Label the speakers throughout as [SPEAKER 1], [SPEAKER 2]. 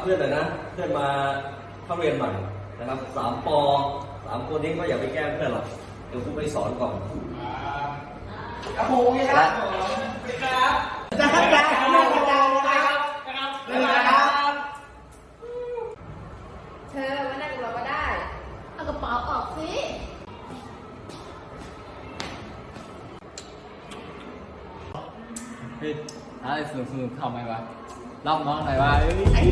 [SPEAKER 1] เพื่อนหน่อยนะ เพื่อนมาเข้าเรียนใหม่นะครับสามปอสามคนนี้ก็อย่าไปแกล้งเพื่อนหรอกเดี๋ยวครูไปสอนก่อน
[SPEAKER 2] ครับผมนี่ครับครับจ้าจ้าจ้าครับครับ
[SPEAKER 3] เธอมานั่งกับเราก็ได้ เอากระเป๋าออกสิ
[SPEAKER 4] เฮ้ยอะไรสนุกสนุกทำไมวะ รอบน้องหน่อยว่า
[SPEAKER 2] เอ้ย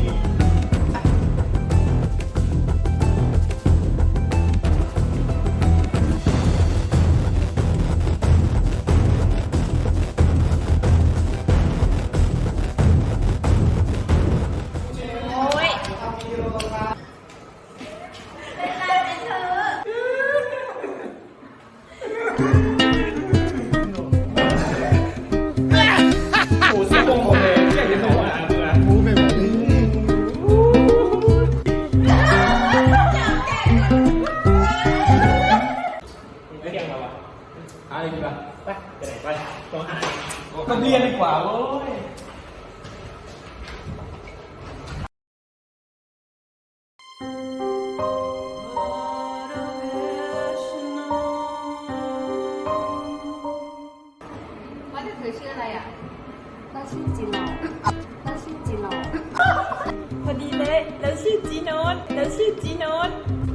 [SPEAKER 2] อดี
[SPEAKER 3] เล
[SPEAKER 5] ยแล้วชื่อจีโนนแล้วชื่อจีโนน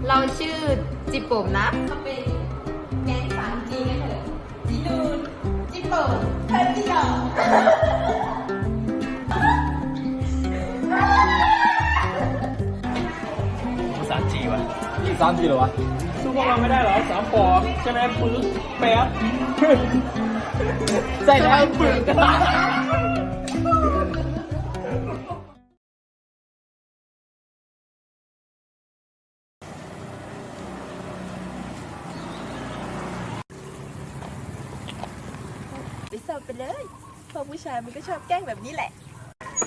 [SPEAKER 3] เราชื่อจิโปมนะเขาเป็นแก๊งสามจีกันเถอะจีนูนจิโปมเธอจีหยอง
[SPEAKER 2] ภาษาจีวะ
[SPEAKER 4] นี่สามทีเหรอวะ
[SPEAKER 2] สู้พวกเราไม่ได้เหรอสามปอใช่ไหมปื้อแป๊บ
[SPEAKER 4] ใส่แล้วปึก
[SPEAKER 5] อบไปเลยพวกผู้ชายมันก็ชอบแกล้งแบบนี้แหละ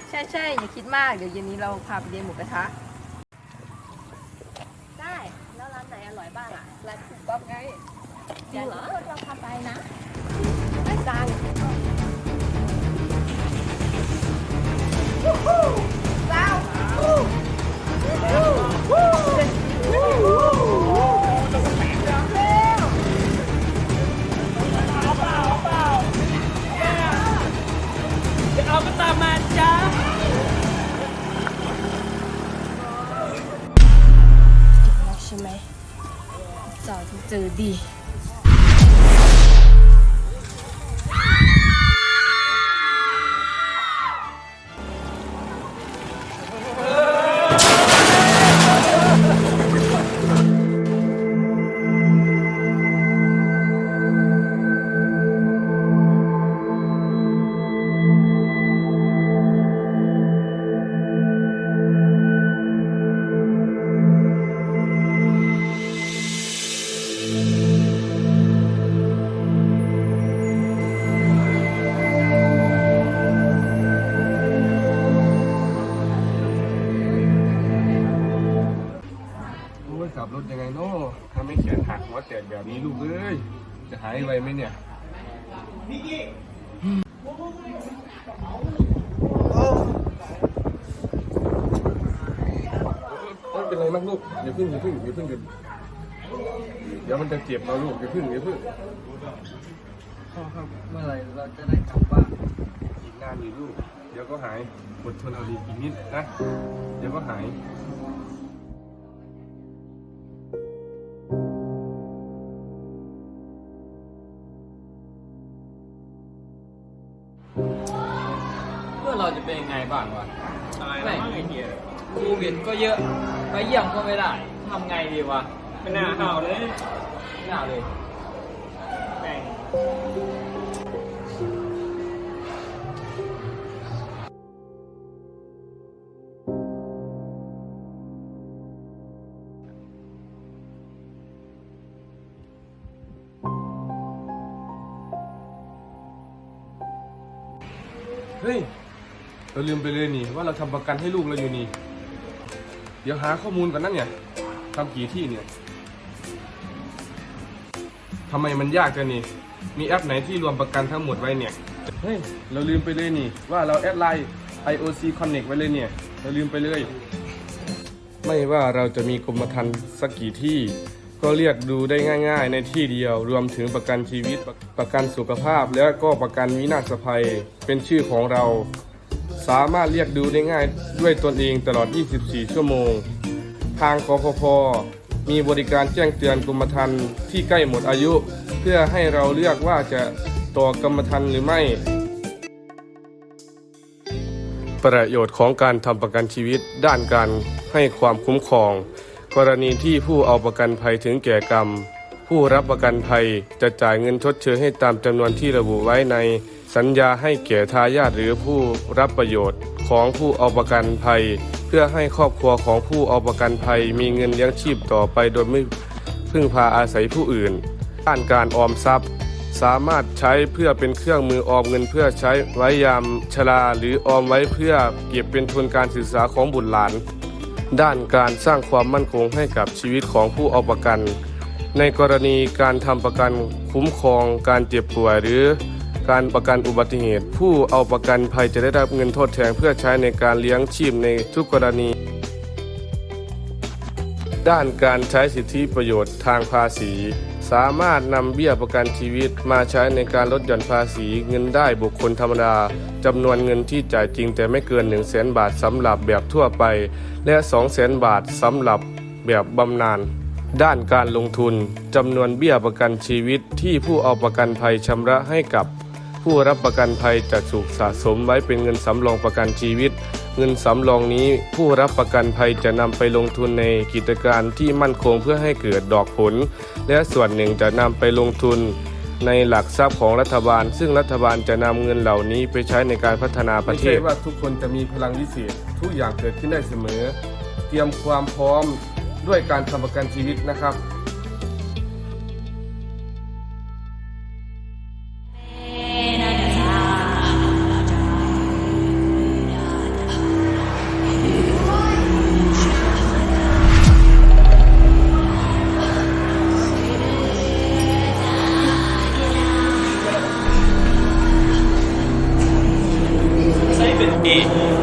[SPEAKER 3] ใช่ใช่อย่าคิดมาก เดี๋ยวเย็นนี้เราพาไปเรียนหมูกระทะ
[SPEAKER 5] ได้ แล้วร้านไหนอร่อยบ้างอะ
[SPEAKER 3] ร้านถูกป๊อบไง
[SPEAKER 5] จริงเหรอเราพาไปนะ
[SPEAKER 3] ได้จัง
[SPEAKER 2] จะ จ
[SPEAKER 5] อดเไว
[SPEAKER 6] ไหมเนี่ยไม่เป็นไรมากลูกอย่าพึ่งอย่าพึ่งอย่าพึ่งหยุดเดี๋ยวมันจะเจ็บเราลูกอย่าพึ่งอย่าพึ่ง
[SPEAKER 4] พ่อครับเมื่อไหร่เราจะได้กลับบ้าน
[SPEAKER 6] อีกนานอยู่ลูก เดี๋ยวก็หายอดทนเอาดีอีกนิดนะ เดี๋ยวก็หาย
[SPEAKER 4] พื่อเราจะเป็นยังไงบ้างวะ
[SPEAKER 2] อะไรนะไอ้เหี้ย
[SPEAKER 4] โควิดก็เยอะ ไปเยี่ยมก็ไม่ได้ทำไงดีวะ
[SPEAKER 2] เป็นหน้าเห่าเลย
[SPEAKER 4] ไม่น่าเลย
[SPEAKER 2] แม่ง
[SPEAKER 6] เฮ้ย เราลืมไปเลยนี่ ว่าเราทำประกันให้ลูกเราอยู่นี่ เดี๋ยวหาข้อมูลกันนั่นเนี่ยทำกี่ที่เนี่ยทำไมมันยากจังนี่ มีแอปไหนที่รวมประกันทั้งหมดไว้เนี่ย เฮ้ย เราลืมไปเลยนี่ ว่าเราแอดไลน์ IOC Connect ไว้เลยเนี่ย เราลืมไปเลย ไม่ว่าเราจะมีกรมธรรม์สักกี่ที่ ก็เรียกดูได้ง่าย ๆ ในที่เดียว รวมถึงประกันชีวิต ประกันสุขภาพ และก็ประกันวินาศภัย เป็นชื่อของเรา สามารถเรียกดูได้ง่ายด้วยตนเองตลอด 24 ชั่วโมง ทางกพพมีบริการแจ้งเตือนกรมธรรม์ที่ใกล้หมดอายุ เพื่อให้เราเลือกว่าจะต่อกรมธรรม์หรือไม่ ประโยชน์ของการทำประกันชีวิตด้านการให้ความคุ้มครอง กรณีที่ผู้เอาประกันภัยถึงแก่กรรม ผู้รับประกันภัยจะจ่ายเงินชดเชยให้ตามจำนวนที่ระบุไว้ใน สัญญาให้แก่ทายาทหรือผู้รับประโยชน์ของผู้เอาประกันภัย เพื่อให้ครอบครัวของผู้เอาประกันภัย มีเงินเลี้ยงชีพต่อไปโดยไม่พึ่งพาอาศัยผู้อื่นด้านการออมทรัพย์ สามารถใช้เพื่อเป็นเครื่องมือออมเงินเพื่อใช้ไว้ยามชราหรือออมไว้เพื่อเก็บเป็นทุนการศึกษาของบุตรหลาน ด้านการสร้างความมั่นคงให้กับชีวิตของผู้เอาประกัน ในกรณีการทำประกันคุ้มครองการเจ็บป่วยหรือ การประกันอุบัติเหตุ ผู้เอาประกันภัยจะได้รับเงินทดแทนเพื่อใช้ในการเลี้ยงชีพในทุกกรณี ด้านการใช้สิทธิประโยชน์ทางภาษี สามารถนำเบี้ยประกันชีวิตมาใช้ในการลดหย่อนภาษีเงินได้บุคคลธรรมดาจำนวนเงินที่จ่ายจริงแต่ไม่เกิน 1 0 0 0 0แบาทสำหรับแบบทั่วไป และ 2 0 0 0 0 0 บาทสำหรับแบบบำนาญด้านการลงทุนจำนวนเบี้ยประกันชีวิตที่ผู้เอาประกันภัยชำระให้กับ ผู้รับประกันภัยจะถูกสะสมไว้เป็นเงินสำรองประกันชีวิต เงินสำรองนี้ผู้รับประกันภัยจะนำไปลงทุนในกิจการที่มั่นคงเพื่อให้เกิดดอกผล และส่วนหนึ่งจะนำไปลงทุนในหลักทรัพย์ของรัฐบาล ซึ่งรัฐบาลจะนำเงินเหล่านี้ไปใช้ในการพัฒนาประเทศไม่ใช่ว่าทุกคนจะมีพลังวิเศษทุกอย่างเกิดขึ้นได้เสมอ เตรียมความพร้อมด้วยการทำประกันชีวิตนะครับ
[SPEAKER 7] Yeah.